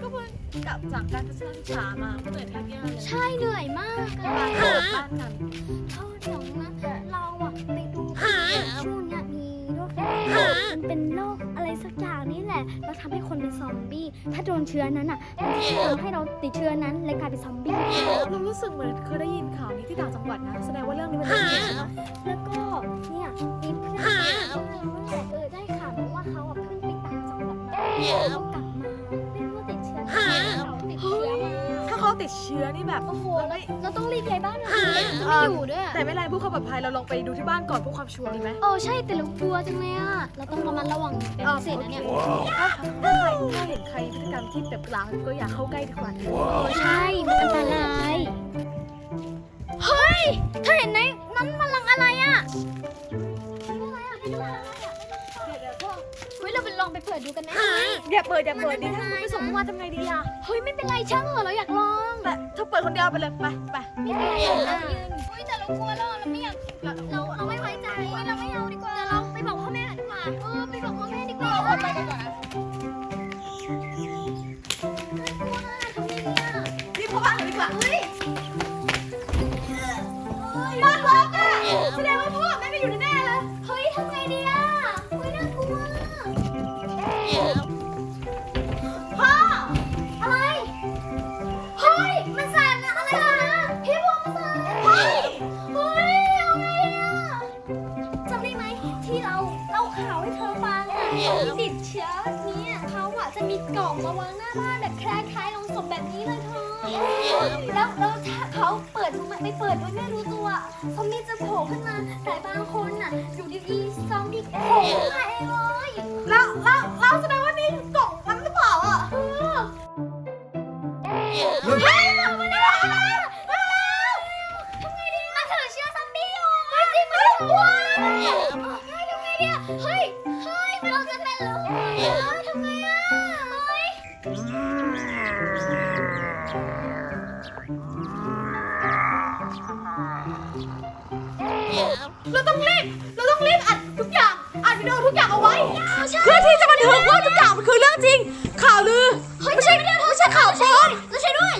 ก็เพิ่งกลับจากการทัศนศึกษามาเหนื่อยแทบแย่เลยใช่เหนื่อยมากอะมาโกรธบ้านกัน แหละแล้วทำให้คนเป็นซอมบี้ ถ้าโดนเชื้อนั้นอะมันจะทำให้เราติดเชื้อนั้นเลยกลายเป็นซอมบี้ เรารู้สึกเหมือนเคยได้ยินข่าวนี้ที่ต่างจังหวัดนะ แสดงว่าเรื่องนี้มันเรื่องจริงใช่ไหมแล้วก็เนี่ยมีเพื่อนเขาบอกว่าเออได้ข่าวมาว่าเขาอะเพิ่งไปต่างจังหวัดมาแล้วกลับมา ติดเชื้อนี่แบบโอ้โหเราเราไม่เราต้องรีบย้ายบ้านเลยจะไม่อยู่ด้วยแต่ไม่เป็นไรเพื่อความปลอดภัยเราลองไปดูที่บ้านก่อนเพื่อความชัวร์ดีไหมโอ้ใช่แต่เรากลัวจังเลยอะเราต้องระมัดระวังเป็นพิเศษนะเนี่ยถ้าถ้าใครถ้าเห็นใครพฤติกรรมที่แบบกลางก็อย่าเข้าใกล้ดีกว่าโอ้ใช่มันอันตรายเฮ้ยเธอเห็นไหมนั้นพลังอะไรอะอะไรอะไปดูอะไรอะเฮ้ยเราไปลองไปเปิดดูกันไหมอย่าเปิดอย่าเปิดมันดิอันตถ้ารายไม่ส่งเมื่อวานทำไงดีอะเฮ้ยไม่เป็นไรช่างเหอะเราอยากลองแต่ถ้า เปิดคนเดียวไปเลย ไปไป ไม่เป็นไรเรายืนเฮ้ยแต่เรากลัวเราเราไม่อยาก วางหน้าบ้านแบบคล้ายๆลงศพแบบนี้เลยเธอแล้วแล้วถ้าเขาเปิดดูมันไม่เปิดโดยไม่รู้ตัวซอมบี้จะโผล่ขึ้นมาแต่บางคนอะอยู่ดีๆซอมบี้โผล่ขึ้นมาเองเลยแล้วแล้วแล้วแสดงว่านี่กล่องนั้นหรือเปล่าอะเออเฮ้ยเรามาแล้วมาแล้วมาแล้วทำไงดีมันถือเชื้อซอมบี้อยู่ไม่จริงมันน่ากลัวนะเฮ้ยทำไงดีอะเฮ้ยเฮ้ยเราจะเป็นลมแล้วทำไงอะ เฮ้ยเราต้องรีบเราต้องรีบอัดทุกอย่างอัดวิดีโอทุกอย่างเอาไว้ เพื่อที่จะบันทึกว่าทุกอย่างมันคือเรื่องจริง ข่าวลือ ไม่ใช่ไม่ใช่ข่าวปลอม เราใช่ด้วย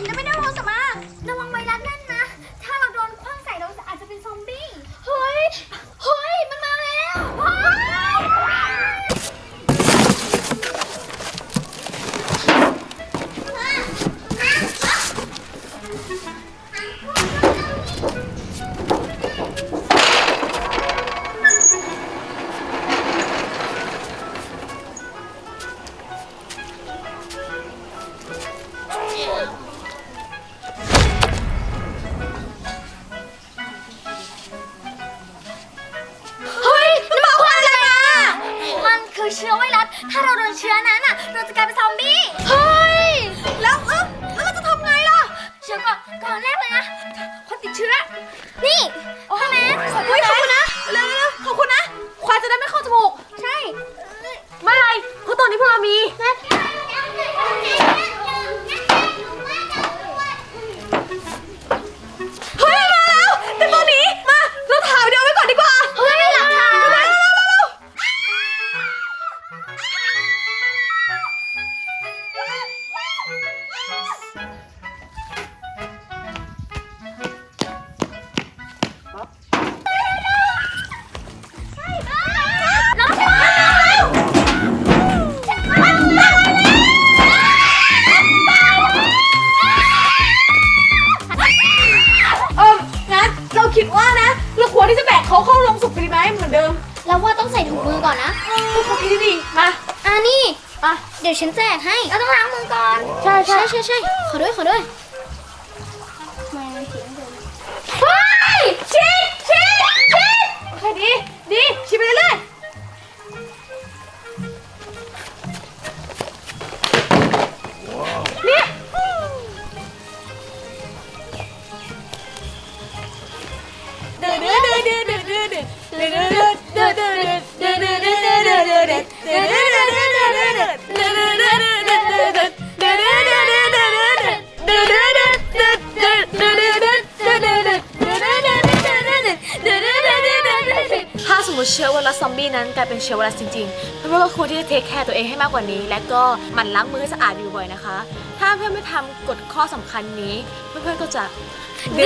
เฮ้ยนี่มาควันอะไรมามันคือเชื้อไวรัส ถ้าเราโดนเชื้อนั้นอะ เราจะกลายเป็นซอมบี้ เฮ้ย แล้วเออแล้วเราจะทำไงล่ะ เชื้อก่อนก่อนแรกเลยนะ คนติดเชื้อ นี่พ่อแม่ขอบคุณนะ เร็วๆขอบคุณนะ ควายจะได้ไม่เข้า ดีไหมเหมือนเดิมเราว่าต้องใส่ถุงมือก่อนนะทุกคนคิดดีๆมาอ่านี่อะเดี๋ยวฉันแจกให้เราต้องล้างมือก่อน ใช่ใช่ใช่ใช่ขอด้วยขอด้วยไม่เสียงเดิมเฮ้ยชิดชิดชิดโอเคดีดีชิมไปเรื่อยๆ มมติเชื้อไวรัสซอมบี้นั้นกลายเป็นเชื้อไวรัสจริงๆ เพื่อนๆก็ควรที่จะเทคแคร์ตัวเองให้มากกว่านี้ และก็หมั่นล้างมือให้สะอาดอยู่บ่อยนะคะ ถ้าเพื่อนไม่ทำกฎข้อสำคัญนี้เพื่อนๆก็จะเ